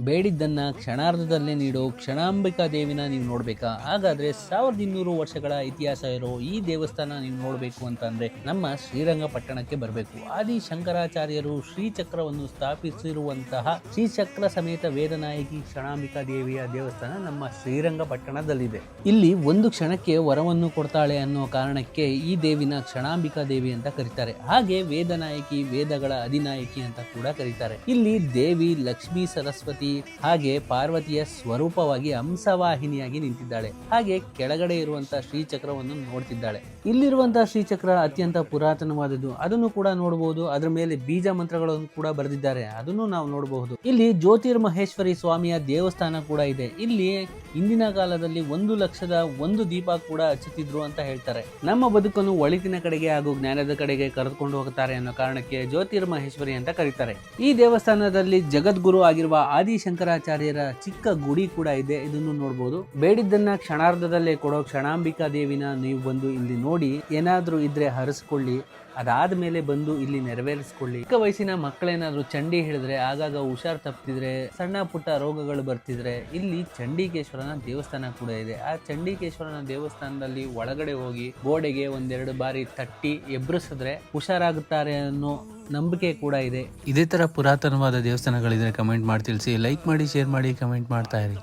ಬೇಡಿದ್ದನ್ನ ಕ್ಷಣಾರ್ಧದಲ್ಲೇ ನೀಡೋ ಕ್ಷಣಾಂಬಿಕಾ ದೇವಿನ ನೀವು ನೋಡಬೇಕಾ? ಹಾಗಾದ್ರೆ ಸಾವಿರದ ಇನ್ನೂರು ವರ್ಷಗಳ ಇತಿಹಾಸ ಇರೋ ಈ ದೇವಸ್ಥಾನ ನೀವು ನೋಡಬೇಕು ಅಂತಂದ್ರೆ ನಮ್ಮ ಶ್ರೀರಂಗಪಟ್ಟಣಕ್ಕೆ ಬರಬೇಕು. ಆದಿ ಶಂಕರಾಚಾರ್ಯರು ಶ್ರೀಚಕ್ರವನ್ನು ಸ್ಥಾಪಿಸಿರುವಂತಹ ಶ್ರೀಚಕ್ರ ಸಮೇತ ವೇದನಾಯಕಿ ಕ್ಷಣಾಂಬಿಕಾ ದೇವಿಯ ದೇವಸ್ಥಾನ ನಮ್ಮ ಶ್ರೀರಂಗಪಟ್ಟಣದಲ್ಲಿದೆ. ಇಲ್ಲಿ ಒಂದು ಕ್ಷಣಕ್ಕೆ ವರವನ್ನು ಕೊಡ್ತಾಳೆ ಅನ್ನೋ ಕಾರಣಕ್ಕೆ ಈ ದೇವಿನ ಕ್ಷಣಾಂಬಿಕಾ ದೇವಿ ಅಂತ ಕರೀತಾರೆ. ಹಾಗೆ ವೇದನಾಯಕಿ, ವೇದಗಳ ಅಧಿನಾಯಕಿ ಅಂತ ಕೂಡ ಕರೀತಾರೆ. ಇಲ್ಲಿ ದೇವಿ ಲಕ್ಷ್ಮೀ ಸರಸ್ವತಿ ಹಾಗೆ ಪಾರ್ವತಿಯ ಸ್ವರೂಪವಾಗಿ ಹಂಸವಾಹಿನಿಯಾಗಿ ನಿಂತಿದ್ದಾಳೆ. ಹಾಗೆ ಕೆಳಗಡೆ ಇರುವಂತಹ ಶ್ರೀಚಕ್ರವನ್ನು ನೋಡ್ತಿದ್ದಾಳೆ. ಇಲ್ಲಿರುವಂತಹ ಶ್ರೀಚಕ್ರ ಅತ್ಯಂತ ಪುರಾತನವಾದದ್ದು. ಅದನ್ನು ಕೂಡ ನೋಡಬಹುದು ಅದರ ಮೇಲೆ ಬೀಜ ಮಂತ್ರಗಳನ್ನು ಕೂಡ ಬರೆದಿದ್ದಾರೆ. ಅದನ್ನು ನಾವು ನೋಡಬಹುದು. ಇಲ್ಲಿ ಜ್ಯೋತಿರ್ಮಹೇಶ್ವರಿ ಸ್ವಾಮಿಯ ದೇವಸ್ಥಾನ ಕೂಡ ಇದೆ. ಇಲ್ಲಿ ಇಂದಿನ ಕಾಲದಲ್ಲಿ ಒಂದು ಲಕ್ಷದ ಒಂದು ದೀಪ ಕೂಡ ಹಚ್ಚುತ್ತಿದ್ರು ಅಂತ ಹೇಳ್ತಾರೆ. ನಮ್ಮ ಬದುಕನ್ನು ಒಳಿತಿನ ಕಡೆಗೆ ಹಾಗೂ ಜ್ಞಾನದ ಕಡೆಗೆ ಕರೆದುಕೊಂಡು ಹೋಗುತ್ತಾರೆ ಅನ್ನೋ ಕಾರಣಕ್ಕೆ ಜ್ಯೋತಿರ್ಮಹೇಶ್ವರಿ ಅಂತ ಕರೀತಾರೆ. ಈ ದೇವಸ್ಥಾನದಲ್ಲಿ ಜಗದ್ಗುರು ಆಗಿರುವ ಆದಿಶಂಕರಾಚಾರ್ಯರ ಚಿಕ್ಕ ಗುಡಿ ಕೂಡ ಇದೆ. ಇದನ್ನು ನೋಡಬಹುದು ಬೇಡಿದ್ದನ್ನ ಕ್ಷಣಾರ್ಧದಲ್ಲೇ ಕೊಡೋ ಕ್ಷಣಾಂಬಿಕಾ ದೇವಿನ ನೀವು ಬಂದು ಇಲ್ಲಿ ನೋಡಿ, ಏನಾದ್ರೂ ಇದ್ರೆ ಹರಿಸ್ಕೊಳ್ಳಿ ಅದಾದ್ಮೇಲೆ ಬಂದು ಇಲ್ಲಿ ನೆರವೇರಿಸ್ಕೊಳ್ಳಿ. ಚಿಕ್ಕ ವಯಸ್ಸಿನ ಮಕ್ಕಳೇನಾದ್ರೂ ಚಂಡಿ ಹಿಡಿದ್ರೆ, ಆಗಾಗ ಹುಷಾರ್ ತಪ್ಪಿದ್ರೆ, ಸಣ್ಣ ಪುಟ್ಟ ರೋಗಗಳು ಬರ್ತಿದ್ರೆ, ಇಲ್ಲಿ ಚಂಡಿಕೇಶ್ವರನ ದೇವಸ್ಥಾನ ಕೂಡ ಇದೆ. ಆ ಚಂಡಿಕೇಶ್ವರನ ದೇವಸ್ಥಾನದಲ್ಲಿ ಒಳಗಡೆ ಹೋಗಿ ಗೋಡೆಗೆ ಒಂದೆರಡು ಬಾರಿ ತಟ್ಟಿ ಎಬ್ಬರಿಸಿದ್ರೆ ಹುಷಾರಾಗುತ್ತಾರೆ ಅನ್ನೋ ನಂಬಿಕೆ ಕೂಡ ಇದೆ. ಇದೇ ತರ ಪುರಾತನವಾದ ದೇವಸ್ಥಾನಗಳಿದ್ರೆ ಕಮೆಂಟ್ ಮಾಡಿ ತಿಳಿಸಿ ಲೈಕ್ ಮಾಡಿ ಶೇರ್ ಮಾಡಿ ಕಮೆಂಟ್ ಮಾಡ್ತಾ ಇರಿ.